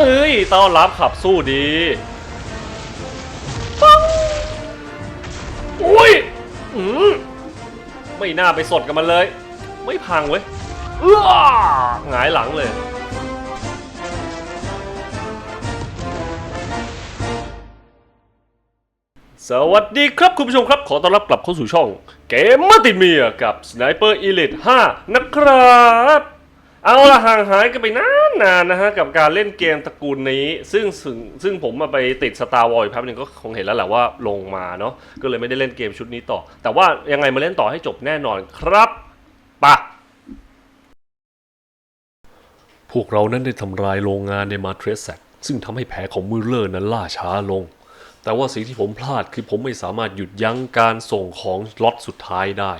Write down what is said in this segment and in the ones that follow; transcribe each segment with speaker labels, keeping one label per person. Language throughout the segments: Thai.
Speaker 1: เอ้ยต้อนรับขับสู้ดีปังอุ้ยอืมไม่น่าไปสดกับมันเลย ไม่พังเว้ยเอื้อหงายหลังเลย สวัสดีครับคุณผู้ชมครับ ขอต้อนรับกลับเข้าสู่ช่อง เกมมาติเมียกับ Sniper Elite 5 นะครับ เอาละห่างหายกันไปนานๆนนะฮะกับการเล่นเกมตระกูลนี้ ซึ่งซึ่งซึ่งผมมาไปติด Star Wars อยู่แป๊บนึงก็คงเห็นแล้วแหละว่าลงมาเนาะก็เลยไม่ได้เล่นเกมชุดนี้ต่อ แต่ว่ายังไงมาเล่นต่อให้จบแน่นอนครับปะพวกเรานั้นได้ทำลายโรงงานในมาเทรสแซกซึ่งทำให้แผนของมือเลอร์นั้นล่าช้าลง แต่ว่าสิ่งที่ผมพลาดคือผมไม่สามารถหยุดยั้งการส่งของล็อตสุดท้ายได้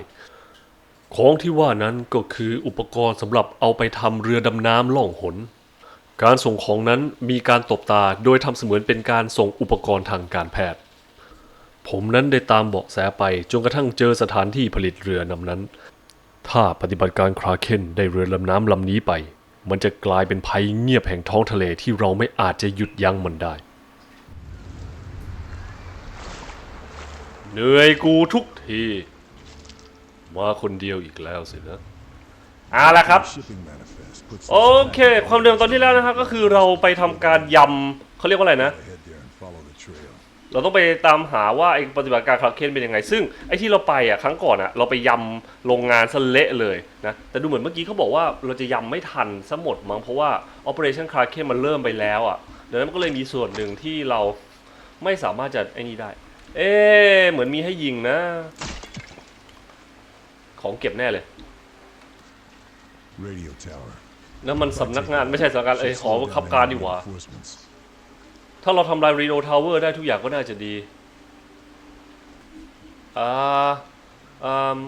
Speaker 1: ของที่ว่านั้นก็คืออุปกรณ์สำหรับเอาไปทำเรือดำน้ำล่องหน การส่งของนั้นมีการตบตาโดยทำเสมือนเป็นการส่งอุปกรณ์ทางการแพทย์ ผมนั้นได้ตามเบาะแสไปจนกระทั่งเจอสถานที่ผลิตเรือนำนั้น ถ้าปฏิบัติการคราเคนได้เรือดำน้ำลำนี้ไป มันจะกลายเป็นภัยเงียบแห่งท้องทะเลที่เราไม่อาจจะหยุดยั้งมันได้ เหนื่อยกูทุกที มาคนเดียวอีกแล้วสินะเอาละครับ โอเค ความเดิมตอนที่แล้วนะครับ ก็คือเราไปทำการยำเขาเรียกว่าอะไรนะ เราต้องไปตามหาว่าไอ้ปฏิบัติการคราเคนเป็นยังไง ซึ่งไอ้ที่เราไปอะครั้งก่อนอะเราไปยำโรงงานซเละเลยนะแต่ดูเหมือนเมื่อกี้เขาบอกว่าเราจะยำไม่ทันซะหมดมั้งเพราะว่า Operation Kraken มันเริ่มไปแล้วอะดังนั้นมันก็เลยมีส่วนหนึ่งที่เราไม่สามารถจะไอ้นี่ได้ เอ๊ะเหมือนมีให้ยิงนะ ของเก็บแน่เลย
Speaker 2: Radio tower.
Speaker 1: แล้วมันสำนักงานไม่ใช่สำนักงานเอ้ย
Speaker 2: Should
Speaker 1: หอ
Speaker 2: slow
Speaker 1: บังคับ
Speaker 2: down
Speaker 1: การ
Speaker 2: enemy
Speaker 1: ดีหว่า
Speaker 2: reinforcements.
Speaker 1: ถ้าเราทำลายรีโนทาวเวอร์ได้ทุกอย่างก็น่าจะดีอ่าอ่า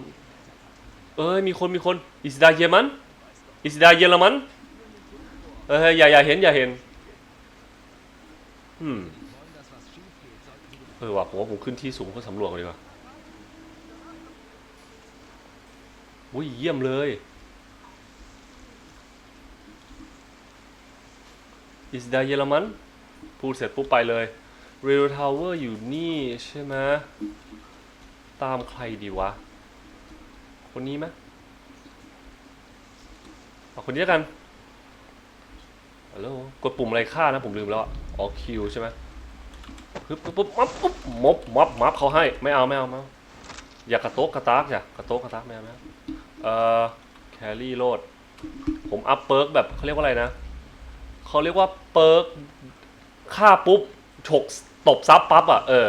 Speaker 1: เอ้ยมีคนมีคนอิสดาเยอรมันอิสดาเยอรมันเอ้ยอย่าอย่าเห็นอย่าเห็นอืมเออว่ะผมว่าผมขึ้นที่สูงเพื่อสำรวจก่อนดีกว่า อุ้ยเยี่ยมเลย อิสดาเยอรมันพูดเสร็จปุ๊บไปเลย r e a l Tower อยู่นี่ใช่ไหมตามใครดีวะ คนนี้ไหมเอาคนนี้กันฮัลโหลกดปุ่มอะไรฆ่านะ ผมลืมแล้วอะอ๋อคิวใช่ไหมปึ๊บปึ๊บปึ๊บมับปุ๊บมบมับมับเขาให้ ไม่เอาไม่เอาไม่เอาอย่ากระโตกกระตากอย่ากระโตกกระตากไม่เอาไม่เอา เอ่อแครี่โลด ผมอัพเปิร์กแบบเขาเรียกว่าอะไรนะ เขาเรียกว่าเปิร์กฆ่าปุ๊บ ฉกตบซับปั๊บอะ เออ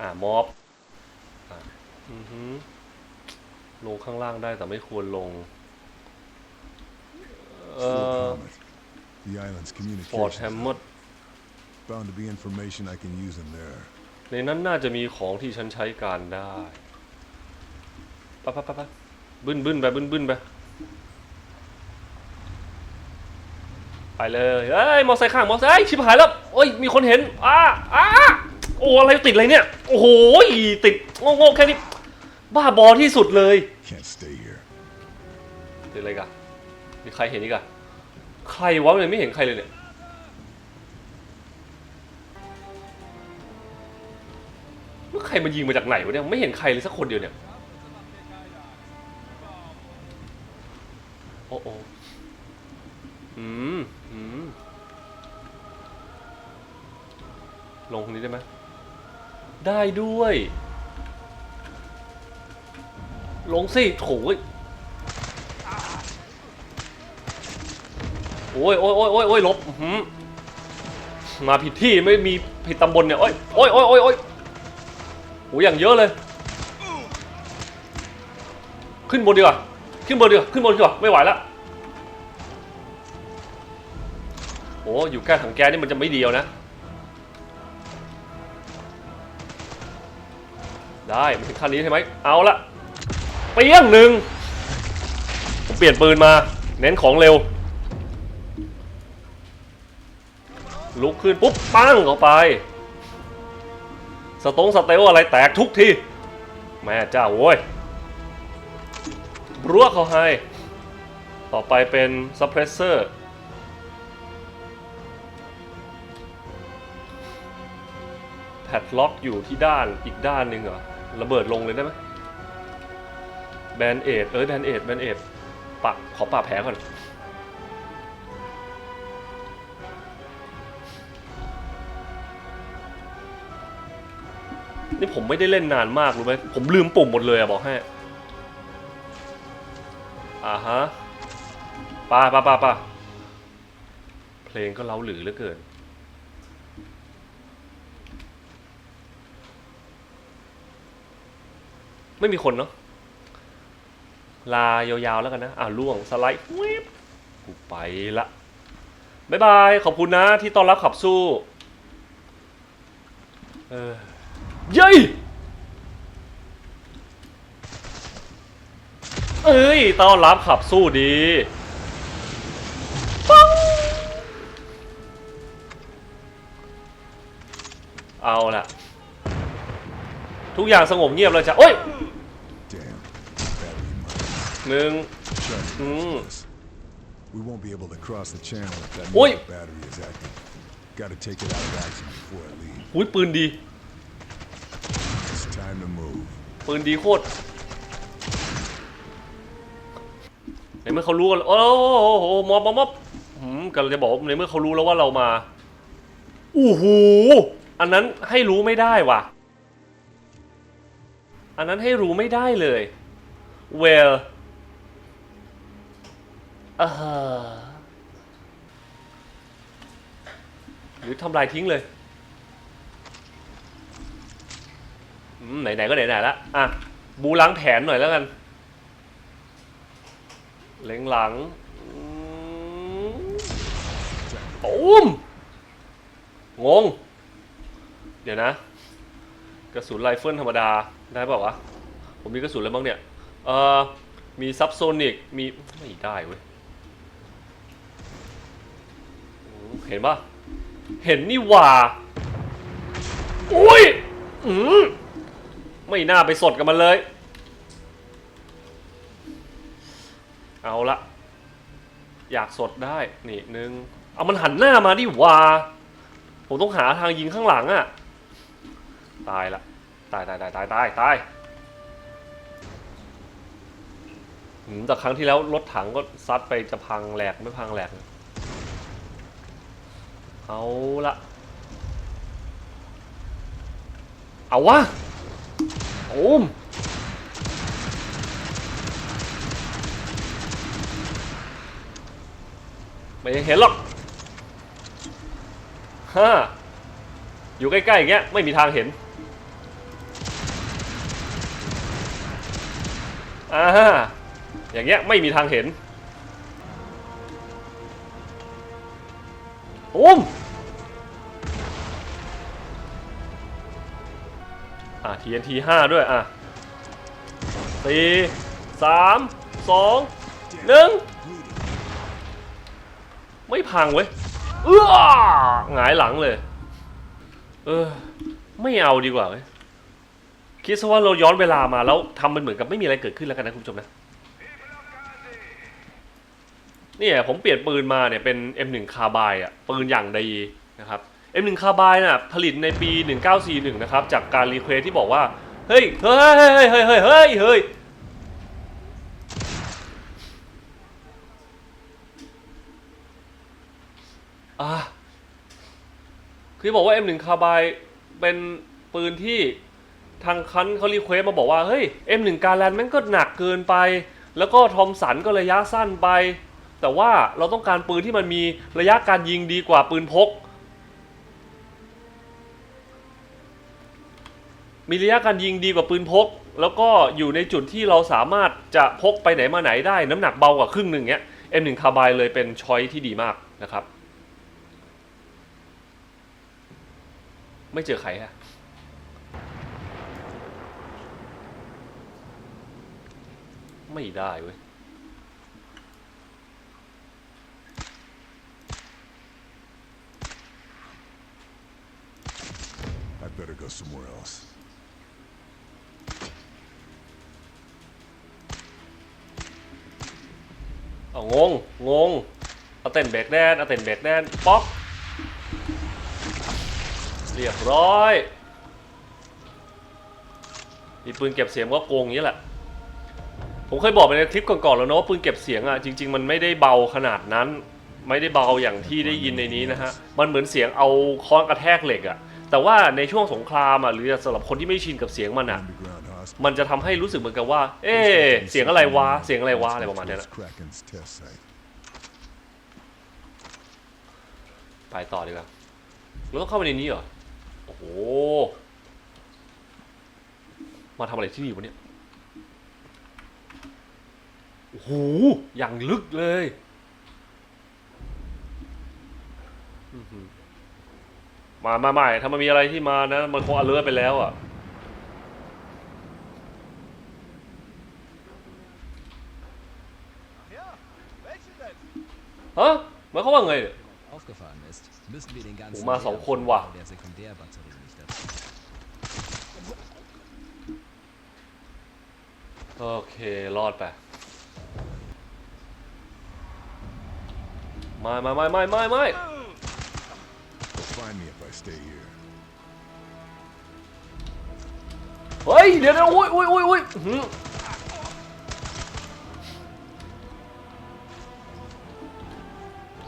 Speaker 1: อ่ามอบอะอือหือลงข้างล่างได้แต่ไม่ควรลง เอ
Speaker 2: Full
Speaker 1: อ
Speaker 2: comet. The island's
Speaker 1: ฟอร์ดแฮ
Speaker 2: communications.
Speaker 1: มเมอร์
Speaker 2: Bound to be information I can use in there.
Speaker 1: ในนั้นน่าจะมีของที่ฉันใช้การได้ไปไปไปไปบึ้นบึ้นไปบึ้นบึ้นไปไปเลยเอ้ยมอไซค์ข้างมอไซค์เอ้ยชิบหายแล้วโอ้ยมีคนเห็นอ้าอ้าโอ้อะไรติดอะไรเนี่ยโอ้โหติดโง่ๆแค่นี้บ้าบอที่สุดเลย
Speaker 2: Can't stay here.
Speaker 1: ติดอะไรกันมีใครเห็นอีกอะใครวะเลยไม่เห็นใครเลยเนี่ยแล้วใครมันยิงมาจากไหนวะเนี่ยไม่เห็นใครเลยสักคนเดียวเนี่ย อืมอืมลงตรงนี้ได้ไหมได้ด้วย ลงสิโถยโอ้ยโอ้ยโอ้ยโอ้ยโอ้ยลบอื้อหือมาผิดที่ไม่มีผิดตำบลเนี่ยโอ้ยโอ้ยโอ้ยโอ้ยโอ้ยโอ้ยอย่างเยอะเลย ขึ้นบนดีกว่า ขึ้นบนดีกว่า ขึ้นบนดีกว่า ไม่ไหวแล้ว โอ้อยู่ใกล้ถังแก๊สนี่มันจะไม่เดียวนะ ได้มันถึงขั้นนี้ใช่ไหมเอาละเปี้ยงหนึ่งผมเปลี่ยนปืนมา เน้นของเร็ว ลุกขึ้นปุ๊บปั้งเข้าไป สตงสเตลอะไรแตกทุกทีแม่เจ้าโว้ยรั้วเขาให้ ต่อไปเป็นซัพเพรสเซอร์ แพดล็อกอยู่ที่ด้านอีกด้านหนึ่งเหรอระเบิดลงเลยได้ไหมแบนเอดเอ้ยแบนเอดแบนเอดปะขอปะแผลก่อนนี่ผมไม่ได้เล่นนานมากรู้ไหมผมลืมปุ่มหมดเลยอะบอกให้อ่าฮะป้าป้าป้าปาเพลงก็เล้าหรือเหลือเกิน ไม่มีคนเนาะลายาวๆแล้วกันนะ อ่าล่วงสไลด์วิบกูไปละบ๊ายบาย ขอบคุณนะที่ต้อนรับขับสู้เออเย้ยเอ้ยต้อนรับขับสู้ดีปังเอาละ ทุกอย่างสงบเงียบเลยจ้ะโอ้ย
Speaker 2: Damn. Battery might
Speaker 1: หนึ่ง
Speaker 2: charge
Speaker 1: Mm.
Speaker 2: us. We won't be able to cross the channel if that
Speaker 1: Oi.
Speaker 2: mobile battery is active. Gotta take it out of action before I leave.
Speaker 1: อุ้ยปืนดี
Speaker 2: It's time to move.
Speaker 1: ปืนดีโคตรในเมื่อเขารู้กันโอ้โหมอบมอบมอบหืมกำลังจะบอกว่าในเมื่อเขารู้แล้วว่าเรามาอู้หูอันนั้นให้รู้ไม่ได้ว่ะ อันนั้นให้รู้ไม่ได้เลย well เออหรือทำลายทิ้งเลยไหนๆก็ไหนๆละอะ บูล้างแผนหน่อยแล้วกัน เล็งหลังตูมงง เดี๋ยวนะ กระสุนไรเฟิลธรรมดา ได้ป่าวะ ผมมีกระสุนอะไรบ้างเนี่ย เอ่อ มีซับโซนิก มี ไม่ได้เว้ย เห็นปะเห็นนี่หว่า อุ้ย อืมไม่น่าไปสดกับมันเลย เอาละ อยากสดได้ นี่หนึ่ง เอามันหันหน้ามาดิว่า ผมต้องหาทางยิงข้างหลังอะตายละายตายตายตายตายตายแต่ครั้งที่แล้วรถถังก็ซัดไปจะพังแหลกไม่พังแหลก เอาละเอาวะโอมไม่เห็นหรอกฮ่าอยู่ใกล้ๆอย่างเงี้ยไม่มีทางเห็น อ่าฮะอย่างเงี้ยไม่มีทางเห็นโอมอะ TNT 5ด้วยอะสี่สามสองหนึ่งไม่พังเว้ยเออหงายหลังเลย เออ ไม่เอาดีกว่าเว้ย คิดซะว่าเราย้อนเวลามาแล้วทำมันเหมือนกับไม่มีอะไรเกิดขึ้นแล้วกันนะคุณผู้ชมนะเนี่ยผมเปลี่ยนปืนมาเนี่ยเป็น M1 คาบายอะปืนอย่างดีนะครับ M1 คาบายน่ะผลิตในปี 1941 นะครับ จากการรีเควสที่บอกว่า เฮ้ย เฮ้ย เฮ้ย เฮ้ย เฮ้ย เฮ้ย เฮ้ย อะคือบอกว่า M1 คาบายเป็นปืนที่ ทางคันเขารีเควสมาบอกว่า เฮ้ย M1 การแลนแม่งก็หนักเกินไป แล้วก็ทอมสันก็ระยะสั้นไป แต่ว่าเราต้องการปืนที่มันมีระยะการยิงดีกว่าปืนพก มีระยะการยิงดีกว่าปืนพก แล้วก็อยู่ในจุดที่เราสามารถจะพกไปไหนมาไหนได้ น้ำหนักเบากว่าครึ่งหนึ่งเนี้ย M1 คาบายเลยเป็นช้อยที่ดีมากนะครับ ไม่เจอใครฮะ ไม่ได้เว้ย
Speaker 2: I better go somewhere else.
Speaker 1: เอางง งง เอาเต้นเบรกแดนเอาเต้นเบรกแดนป๊อก เรียบร้อย มีปืนเก็บเสียงก็โกงอย่างนี้แหละ ผมเคยบอกไปในคลิปก่อนๆแล้วนะว่าปืนเก็บเสียงอะจริง ๆ มันไม่ได้เบาขนาดนั้น ไม่ได้เบาอย่างที่ได้ยินในนี้นะฮะมันเหมือนเสียงเอาค้อนกระแทกเหล็กอะแต่ว่าในช่วงสงครามอะหรือสำหรับคนที่ไม่ชินกับเสียงมันอะ
Speaker 2: Underground hospital.
Speaker 1: มันจะทำให้รู้สึกเหมือนกับว่า เอ๊ะเสียงอะไรวะเสียงอะไรวะอะไรประมาณเนี้ยนะ
Speaker 2: Kraken's test site.
Speaker 1: ไปต่อดีกว่าเราต้องเข้าไปในนี้เหรอโอ้โหมาทำอะไรที่นี่วะเนี่ย โอ้โหอย่างลึกเลยอื้อหือมามาใหม่ถ้ามันมีอะไรที่มานะ มันคงอเลิร์ไปแล้วอะฮะหมายความว่าไงเนี่ย
Speaker 3: aufgefahren ist, müssen wir den ganzen
Speaker 1: Oh, mal so
Speaker 3: Leeraufbau
Speaker 1: Konwa.
Speaker 3: der Sekundärbatterie nicht dazu.
Speaker 1: โอเค รอดไป ไม่ไม่ไม่ไม่ไม่ไม่
Speaker 2: They'll find me if I stay here.
Speaker 1: เฮ้ยเดี๋ยวนะอุ้ยอุ้ยอุ้ยอุ้ยอื้อหือ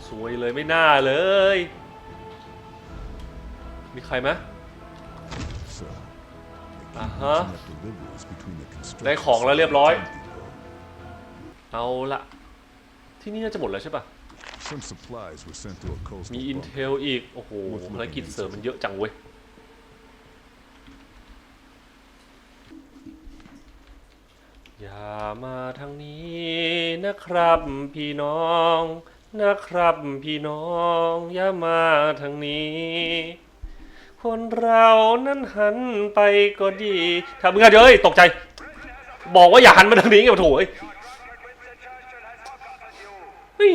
Speaker 1: สวยเลยไม่น่าเลย มีใครไหม
Speaker 2: So, they keep
Speaker 1: Uh-huh.
Speaker 2: mixing up deliveries between the construction
Speaker 1: ได้ของแล้วเรียบร้อย
Speaker 2: site and depot.
Speaker 1: เอาละที่นี่น่าจะหมดแล้วใช่ปะ
Speaker 2: Some supplies were sent to a coastal
Speaker 1: มี
Speaker 2: bunker.
Speaker 1: อินเทลอีก โอ้โหภารกิจเสริมมันเยอะจังเว้ย อย่ามาทางนี้นะครับพี่น้องนะครับพี่น้อง อย่ามาทางนี้ คนเรานั้นหันไปก็ดีทำมึงอะเฮ้ยตกใจ บอกว่าอย่าหันมาทางนี้ไงโถ่เอ้ย เฮ้ย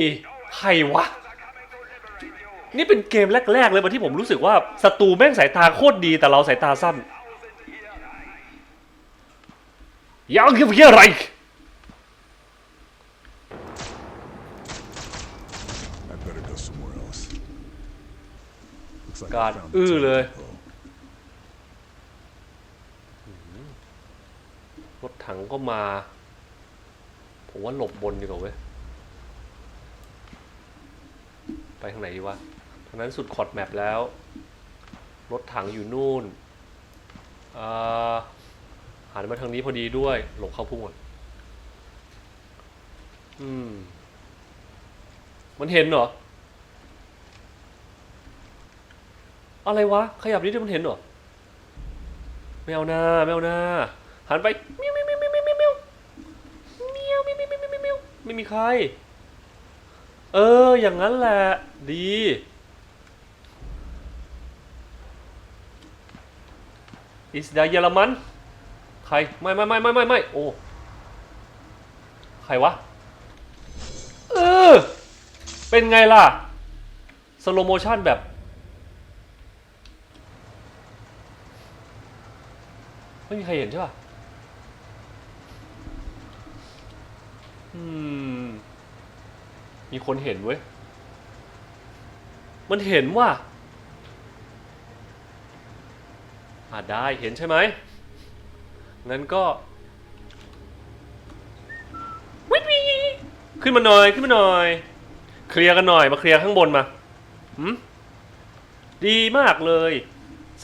Speaker 1: ใครวะ นี่เป็นเกมแรก ๆ เลยวันที่ผมรู้สึกว่าศัตรูแม่งสายตาโคตรดีแต่เราสายตาสั้นยังคือเพี้ยอะไร
Speaker 2: I better go somewhere else. Looks like I
Speaker 1: God,
Speaker 2: found
Speaker 1: อื้อ
Speaker 2: the
Speaker 1: เลย
Speaker 2: depot.
Speaker 1: รถถังก็มา ผมว่าหลบบนดีกว่าเว้ย ไปทางไหนดีวะทางนั้นสุดคอร์ดแมปแล้ว รถถังอยู่นู่นอ่าหันมาทางนี้พอดีด้วย หลบเข้าพุ่งก่อนอืม มันเห็นเหรอ อะไรวะ ขยับนิดเดียวมันเห็นเหรอไม่เอาหน้าไม่เอาหน้าหันไปเมียวเมียวเมียวเมียวเมียวเมียวเมียวเมียวเมียวเมียวเมียวเมียวไม่มีใคร เออ อย่างนั้นแหละ ดี อิสดาเยอรมัน ใคร ไม่ไม่ไม่ไม่ไม่ไม่โอ้ ใครวะ เออ เป็นไงล่ะ สโลโมชันแบบ ไม่มีใครเห็นใช่ป่ะ อืม มีคนเห็นเว้ย มันเห็นว่าอ่าได้เห็นใช่ไหมงั้นก็วิวขึ้นมาหน่อยขึ้นมาหน่อย เคลียร์กันหน่อยมาเคลียร์ข้างบนมาหืมดีมากเลย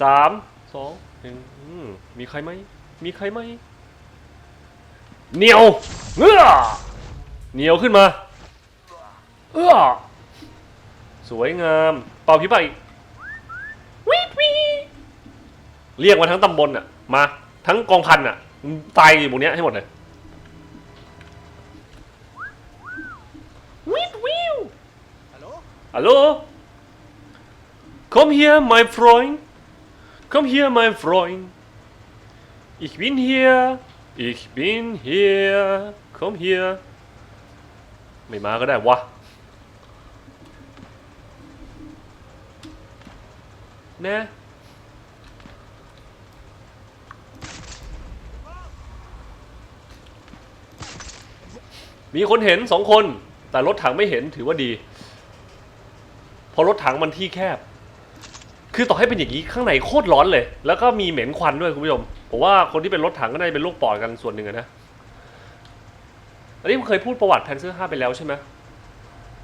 Speaker 1: สามสองหนึ่งมีใครไหมมีใครไหมเหนียวเอื้อเหนียวขึ้นมา เอื้อสวยงาม เป่าผีไปอีกวิดวีเรียกมาทั้งตำบลอะ มา ทั้งกองพันอะมึงตายอยู่หมู่เนี้ยให้หมดเลยวิดวิว
Speaker 3: Hallo?
Speaker 1: Hallo? Komm hier, mein Freund. Komm hier, mein Freund. Ich bin hier. Ich bin hier. Komm hier. ไม่มาก็ได้วะ นะมีคนเห็นสองคน แต่รถถังไม่เห็นถือว่าดีเพราะรถถังมันที่แคบ คือต่อให้เป็นอย่างนี้ข้างในโคตรร้อนเลย แล้วก็มีเหม็นควันด้วยคุณผู้ชมผมว่าคนที่เป็นรถถังก็น่าจะเป็นโรคปอดกันส่วนหนึ่งนะอันนี้ผมเคยพูดประวัติแพนเซอร์5ไปแล้วใช่ไหม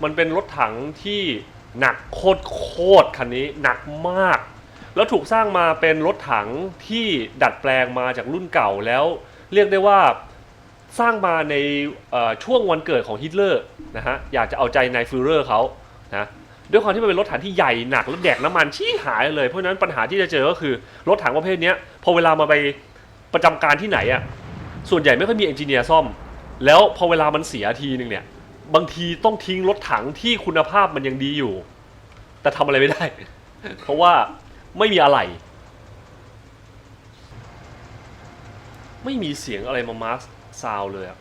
Speaker 1: มันเป็นรถถังที่ หนักโคตรโคตรคันนี้หนักมาก แล้วถูกสร้างมาเป็นรถถังที่ดัดแปลงมาจากรุ่นเก่าแล้ว เรียกได้ว่าสร้างมาในช่วงวันเกิดของฮิตเลอร์นะฮะอยากจะเอาใจนายฟิวเรอร์เขานะด้วยความที่มันเป็นรถถังที่ใหญ่หนักแล้วแดกน้ำมันชี้หายเลยเพราะนั้นปัญหาที่จะเจอก็คือรถถังประเภทนี้พอเวลามาไปประจำการที่ไหนอะ่ะส่วนใหญ่ไม่ค่อยมีเอนจิเนียร์ซ่อม แล้วพอเวลามันเสียทีนึงเนี่ย บางทีต้องทิ้งรถถังที่คุณภาพมันยังดีอยู่ แต่ทำอะไรไม่ได้ เพราะว่าไม่มีอะไร ไม่มีเสียงอะไรมามาร์คซาวเลยอะ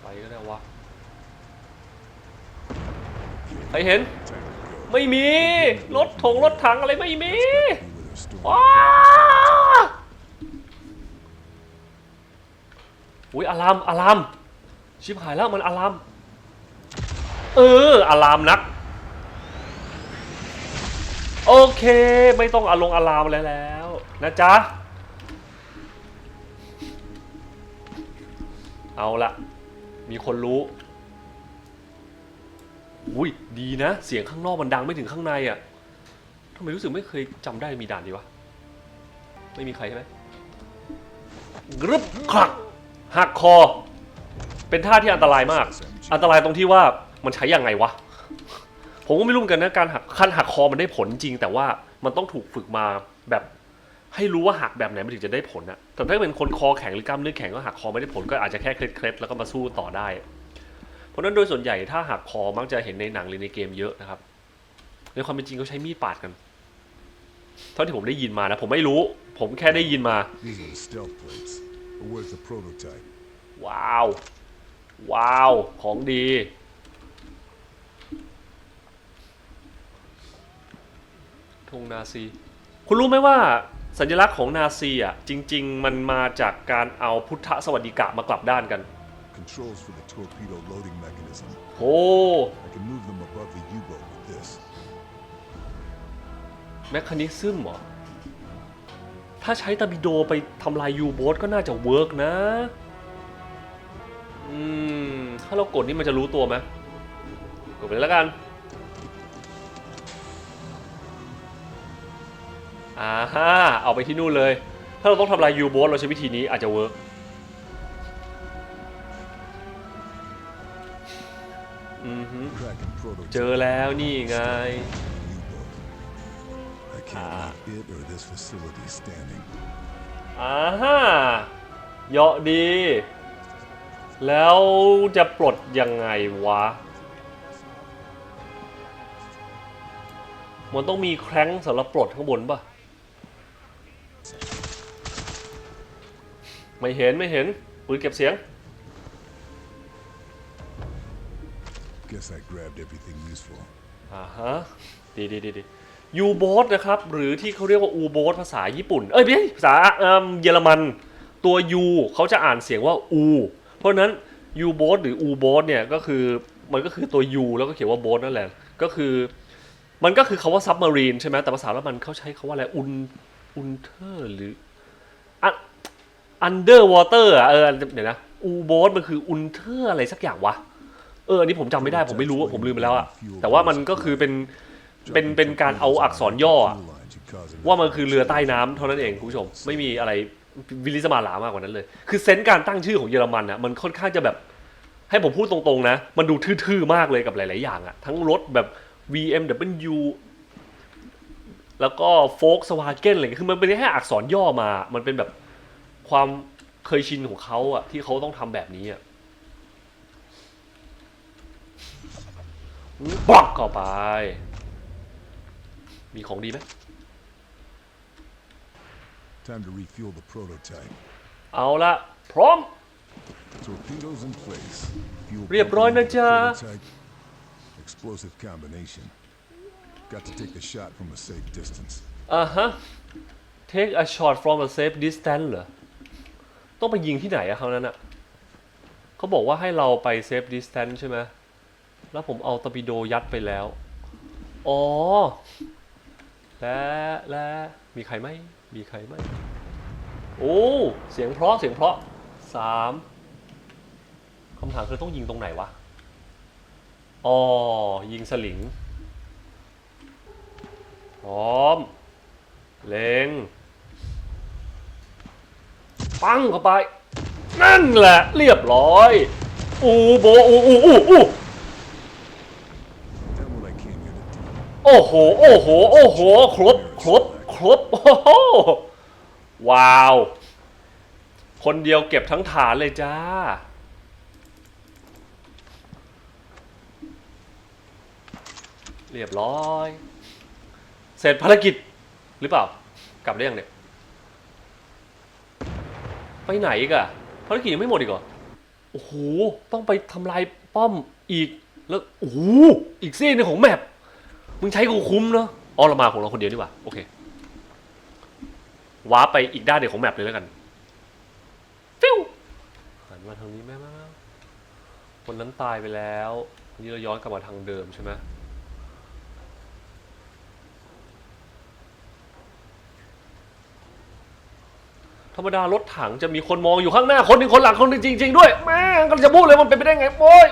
Speaker 1: ไปก็ได้วะใครเห็น ไม่มี รถถงรถถังอะไรไม่มีว้าอุ้ยอารามอาราม ชิบหายแล้วมันอาราม เอออารามนัก โอเค ไม่ต้องอาลงอารามอะไรแล้วนะจ๊ะ เอาละมีคนรู้อุ้ยดีนะ เสียงข้างนอกมันดังไม่ถึงข้างในอะ่ะทำไมรู้สึกไม่เคยจำได้มีด่านดีวะ ไม่มีใครใช่ไหมกรึบคลักหักคอ เป็นท่าที่อันตรายมาก อันตรายตรงที่ว่ามันใช้ยังไงวะ ผมก็ไม่รู้เหมือนกันนะการหักขั้นหักคอมันได้ผลจริง แต่ว่ามันต้องถูกฝึกมาแบบให้รู้ว่าหักแบบไหนมันถึงจะได้ผลอะแต่ถ้าเป็นคนคอแข็งหรือกล้ามเนื้อแข็งก็หักคอไม่ได้ผลก็อาจจะแค่เคล็ดๆแล้วก็มาสู้ต่อได้ เพราะฉะนั้นโดยส่วนใหญ่ถ้าหักคอมักจะเห็นในหนังหรือในเกมเยอะนะครับ ในความเป็นจริงเขาใช้มีดปาดกัน เท่าที่ผมได้ยินมานะผมไม่รู้ ผมแค่ได้ยินมา
Speaker 2: These are the stealth plates. But where's the prototype?
Speaker 1: ว้าว ว้าว ของดี ธงนาซี คุณรู้ไหมว่าสัญลักษณ์ของนาซีอะ จริง ๆ มันมาจากการเอาพุทธสวัสดิกะมากลับด้านกัน
Speaker 2: Controls for the torpedo loading mechanism.
Speaker 1: โอ้
Speaker 2: I can move them above the U-boat with this.
Speaker 1: แมคคานิซึมเหรอ ถ้าใช้ตาบิโดไปทำลายยูโบสก็น่าจะเวิร์กนะ อืม ถ้าเรากดนี่มันจะรู้ตัวไหมกดไปเลยแล้วกัน อ่าฮะเอาไปที่นู่นเลย ถ้าเราต้องทำลายยูโบสเราใช้วิธีนี้อาจจะเวิร์กอือฮึเจอแล้วนี่ไง
Speaker 2: I can't leave it or this facility standing.
Speaker 1: อ่าฮะเยาะดี แล้วจะปลดยังไงวะ มันต้องมีแคร้งสำหรับปลดข้างบนป่ะไม่เห็นไม่เห็นปืนเก็บเสียง
Speaker 2: Guess I grabbed everything useful.
Speaker 1: อ่าฮะ ดีดีดีดียูโบสนะครับ หรือที่เขาเรียกว่าอูโบสภาษาญี่ปุ่น เอ้ยไม่ใช่ภาษาเอิ่มเยอรมัน ตัวยูเขาจะอ่านเสียงว่าอู เพราะฉะนั้นยูโบสหรืออูโบสเนี่ยก็คือมันก็คือตัวยูแล้วก็เขียนว่าโบสนั่นแหละ ก็คือมันก็คือคาว่าซับมารีนใช่ไหมแต่ภาษาละมันเขาใช้คาว่าอะไรอุนอุนเทอร์หรืออันเดอร์วอเตอร์อะเออเดี๋ยวนะอูโบสมันคืออุนเทอร์อะไรสักอย่างวะเอออันนี้ผมจำไม่ได้ผมไม่รู้อะผมลืมไปแล้วอะแต่ว่ามันก็คือเป็นเป็นเป็นการเอาอักษรย่ออะ
Speaker 2: Fuel lines you causing
Speaker 1: ว่ามันคือเรือใต้น้ำเท่านั้นเองคุณผู้ชมไม่มีอะไร วิลิสมาลามากกว่านั้นเลย คือเซนส์การตั้งชื่อของเยอรมันอะมันค่อนข้างจะแบบ ให้ผมพูดตรงๆนะ มันดูทื่อๆมากเลยกับหลายๆอย่างอะ ทั้งรถแบบ VMW แล้วก็โฟกสวาเกนอะไรเงี้ยคือมันเป็นแค่อักษรย่อมา มันเป็นแบบความเคยชินของเขาอะ ที่เขาต้องทำแบบนี้อะปักเข้าไป มีของดีไหม
Speaker 2: Time to refuel the prototype.
Speaker 1: เอาละพร้อม
Speaker 2: Torpedoes in place. Fuel
Speaker 1: เรียบร้อยนะจ๊ะ
Speaker 2: prototype. Explosive combination. Got to take the shot from a safe distance.
Speaker 1: อ่าฮะ take a shot from a safe distance เหรอ ต้องไปยิงที่ไหนอะคราวนั้นอะเขาบอกว่าให้เราไป safe distance ใช่ไหมแล้วผมเอาตอร์ปิโดยัดไปแล้ว อ๋อ และและมีใครไหม มีใครไหมโอ้ เสียงเพราะเสียงเพราะสามคำถามคือต้องยิงตรงไหนวะ อ๋อ ยิงสลิง พร้อม เล็ง ปังเข้าไป นั่นแหละ เรียบร้อย อูโบอูอูอูอูโอ้โห โอ้โห โอ้โห ครบ ครบ ครบ โอ้โห ว้าว คนเดียวเก็บทั้งฐานเลยจ้า เรียบร้อย เสร็จภารกิจหรือเปล่า กลับได้ยังเนี่ย ไปไหนอีกอะภารกิจยังไม่หมดอีกเหรอ โอ้โห ต้องไปทำลายป้อมอีก แล้ว โอ้โห อีกซีกหนึงของแมปมึงใช้กูคุ้มเนาะอ๋อเรามาของเราคนเดียวดีกว่า โอเค ว้าร์ปไปอีกด้านเดียวของแมปเลยแล้วกันฟิวหันมาทางนี้แม่ม่แม่คนนั้นตายไปแล้วนนี่เราย้อนกลับมาทางเดิมใช่ไหมธรรมดารถถังจะมีคนมองอยู่ข้างหน้าคนหนึ่งคนหลังคนหนึ่งจริง ๆ ด้วยแม่งก็จะพูดเลยมันเป็นไปได้ไงโอ้ย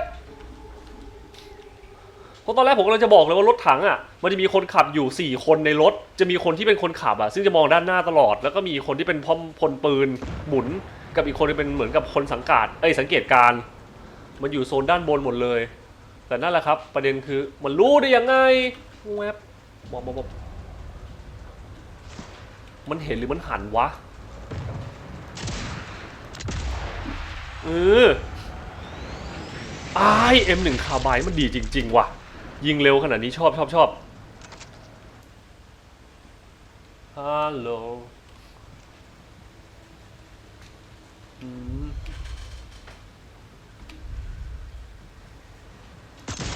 Speaker 1: เพราะตอนแรกผมกำลังจะบอกเลยว่ารถถังอะมันจะมีคนขับอยู่ 4 คนในรถ จะมีคนที่เป็นคนขับอะซึ่งจะมองด้านหน้าตลอด แล้วก็มีคนที่เป็นพ่อมพลปืนหมุน กับอีกคนที่เป็นเหมือนกับคนสังกัดเอ้ยสังเกตการณ์มันอยู่โซนด้านบนหมดเลย แต่นั่นแหละครับ ประเด็นคือมันรู้ได้ยังไงแวบมองมองมองมันเห็นหรือมันหันวะเออไอเอ็มหนึ่งคาบายมันดีจริง ๆ ว่ะ ยิงเร็วขนาดนี้ชอบชอบชอบฮัลโหล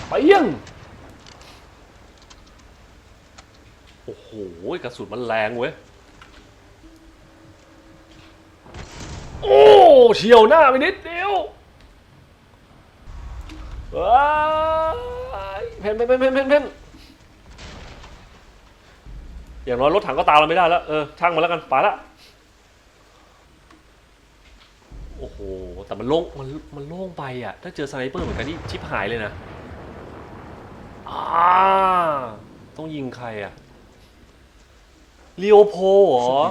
Speaker 1: ไปยังโอ้โห กระสุนมันแรงเว้ย โอ้เฉียวหน้าไปนิดเดียวว้า พนเพนเพนเพนเพนเพนอย่างน้อยรถถังก็ตามเราไม่ได้แล้ว เออช่างมันแล้วกันไปละโอ้โห แต่มันโล่งมันมันโล่งไปอะ ถ้าเจอสไนเปอร์เหมือนกันนี่ชิปหายเลยนะอ่าต้องยิงใครอะเลียวโพเหรอ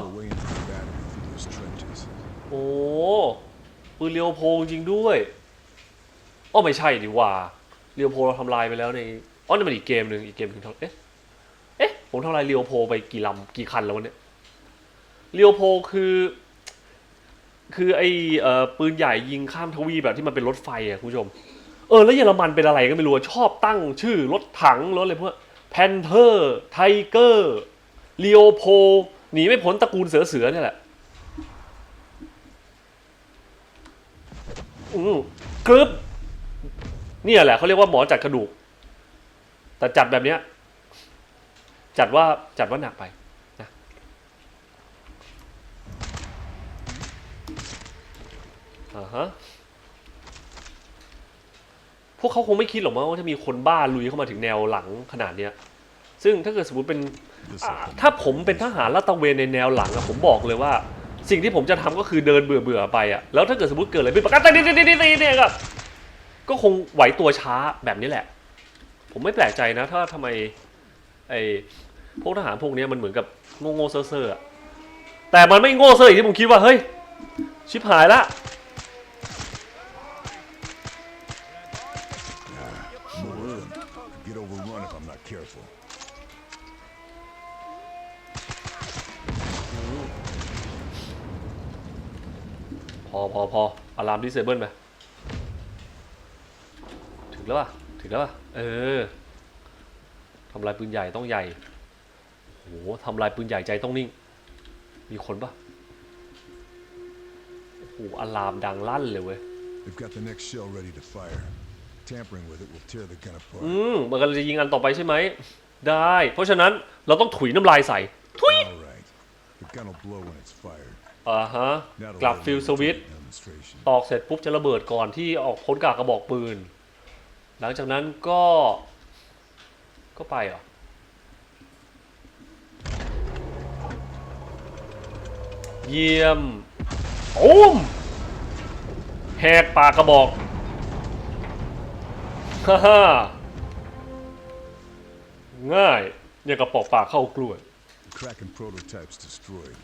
Speaker 1: โอ้ปืนเรียวโพจริงด้วย อ้อไม่ใช่ดิว่า เรียวโพเราทำลายไปแล้วในอ๋อนี่มันอีกเกมหนึ่งอีกเกมหนึ่งเท่าเอ๊ะเอ๊ะผมทำลายเรียวโพไปกี่ลำกี่คันแล้ววะเนี่ยเรียวโพคือ คือไอเอ่อปืนใหญ่ยิงข้ามทวีแบบที่มันเป็นรถไฟอะคุณผู้ชม เออแล้วเยอรมันเป็นอะไรก็ไม่รู้ชอบตั้งชื่อรถถังรถอะไรพวกแพนเทอร์ไทเกอร์เรียวโพหนีไม่พ้นตระกูลเสือเสือเนี่ยแหละอืมกรึบ เนี่ยแหละเขาเรียกว่าหมอจัดกระดูก แต่จัดแบบเนี้ย จัดว่าจัดว่าหนักไปนะอ่าฮะพวกเขาคงไม่คิดหรอกมั้งว่าจะมีคนบ้าลุยเข้ามาถึงแนวหลังขนาดเนี้ย ซึ่งถ้าเกิดสมมติเป็น
Speaker 2: This
Speaker 1: อ่า
Speaker 2: will
Speaker 1: ถ้าผมเป็นทหารลาดตระเวนในแนวหลังอะผมบอกเลยว่า สิ่งที่ผมจะทำก็คือเดินเบื่อเบื่อๆไปอะแล้วถ้าเกิดสมมติเกิดอะไรเป็นประกันตีตีตีตีเนี่ยก็ ก็คงไหวตัวช้าแบบนี้แหละ ผมไม่แปลกใจนะ ถ้าทำไมไอ้พวกทหารพวกเนี้ยมันเหมือนกับโง่โง่ๆเซ่อๆอะแต่มันไม่โง่เซ่ออย่างที่ผมคิดว่าเฮ้ยชิบหายละ
Speaker 2: more of them. Could get overrun if I'm not careful.
Speaker 1: พอพอพออะลามดิเซเบิลไป ถึงแล้วป่ะถึงแล้วป่ะเออทำลายปืนใหญ่ต้องใหญ่โหทำลายปืนใหญ่ใจต้องนิ่ง มีคนป่ะโอ้โหอะลามดังลั่นเลยเว้ย
Speaker 2: They've got the next shell ready to fire. Tampering with it will tear the gun apart.
Speaker 1: อืมมันกำลังจะยิงอันต่อไปใช่ไหม ได้ เพราะฉะนั้นเราต้องถุยน้ำลายใส่ทุย
Speaker 2: All right. The gun will blow when it's fired.
Speaker 1: อ่าฮะ
Speaker 2: That'll
Speaker 1: กลับ
Speaker 2: let
Speaker 1: ฟิล
Speaker 2: loose
Speaker 1: สวิต
Speaker 2: in the demonstration.
Speaker 1: ตอกเสร็จปุ๊บจะระเบิดก่อนที่ออกพ้นกากกระบอกปืน หลังจากนั้นก็ก็ไปเหรอเยี่ยมโอ้มแหกปากกระบอกฮ่าฮ่าง่ายอย่างกระปอกปากเข้ากล้วย
Speaker 2: Kraken prototypes destroyed.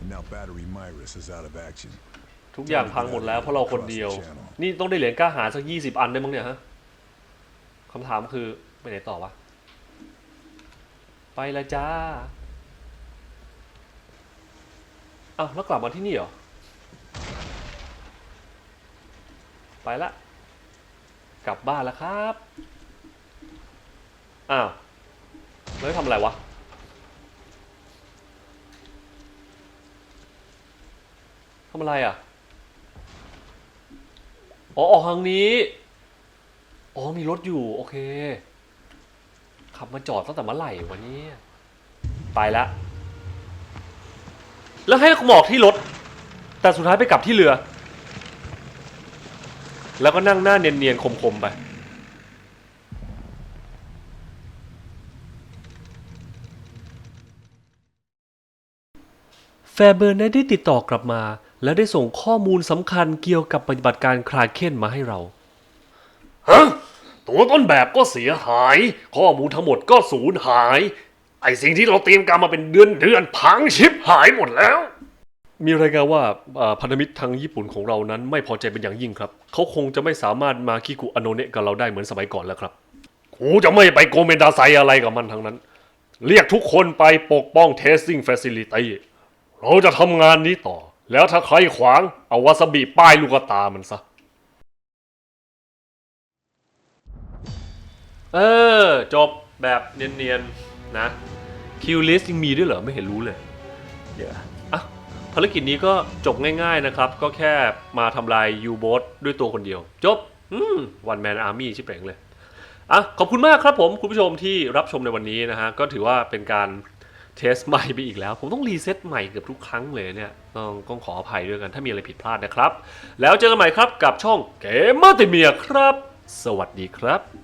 Speaker 2: And now battery Myris is out of action.
Speaker 1: ทุกอย่างพังหมดแล้วเพราะเราคนเดียว นี่ต้องได้เหรียญกล้าหาญสักยี่สิบอันได้มั้งเนี่ยฮะ คำถามคือไปไหนต่อวะ ไปละจ้าอ้าวแล้วกลับมาที่นี่เหรอ ไปละ กลับบ้านแล้วครับ อ้าวแล้วทำอะไรวะทำอะไรอะ อ๋อ ออกทางนี้ อ๋อมีรถอยู่ โอเค ขับมาจอดตั้งแต่เมื่อไหร่วันนี้ ไปละแล้วให้หมอกที่รถ แต่สุดท้ายไปกลับที่เรือ แล้วก็นั่งหน้าเนียนๆคมๆไปแฟเบอร์นได้ติดต่อกลับมา และได้ส่งข้อมูลสำคัญเกี่ยวกับปฏิบัติการคลาเคนมาให้เรา ฮะ ตัวต้นแบบก็เสียหาย ข้อมูลทั้งหมดก็สูญหาย ไอสิ่งที่เราเตรียมการมาเป็นเดือนเดือนๆพังชิบหายหมดแล้ว มีรายงานว่าอ่าพันธมิตรทางญี่ปุ่นของเรานั้นไม่พอใจเป็นอย่างยิ่งครับ เขาคงจะไม่สามารถมาคิกุอโนเนะกับเราได้เหมือนสมัยก่อนแล้วครับกูจะไม่ไปโกเมนดาไซอะไรกับมันทั้งนั้น เรียกทุกคนไปปกป้อง testing facility เราจะทำงานนี้ต่อ แล้วถ้าใครขวางเอาวาซาบิป้ายลูกตามันซะ เออ จบแบบเนียนๆ นะคิวลิสยังมีด้วยเหรอ ไม่เห็นรู้เลย เดี๋ยวอะภารกิจนี้ก็จบง่ายๆนะครับ ก็แค่มาทำลายยูโบสด้วยตัวคนเดียว จบอืมวันแมนอาร์มี่ชิบเป่งเลยอะขอบคุณมากครับผม คุณผู้ชมที่รับชมในวันนี้นะฮะ ก็ถือว่าเป็นการเทสใหม่ไปอีกแล้ว ผมต้องรีเซ็ตใหม่เกือบทุกครั้งเลยเนี่ยต้องต้องขออภัยด้วยกันถ้ามีอะไรผิดพลาดนะครับ แล้วเจอกันใหม่ครับกับช่องเกมเมอร์ติเมียครับ สวัสดีครับ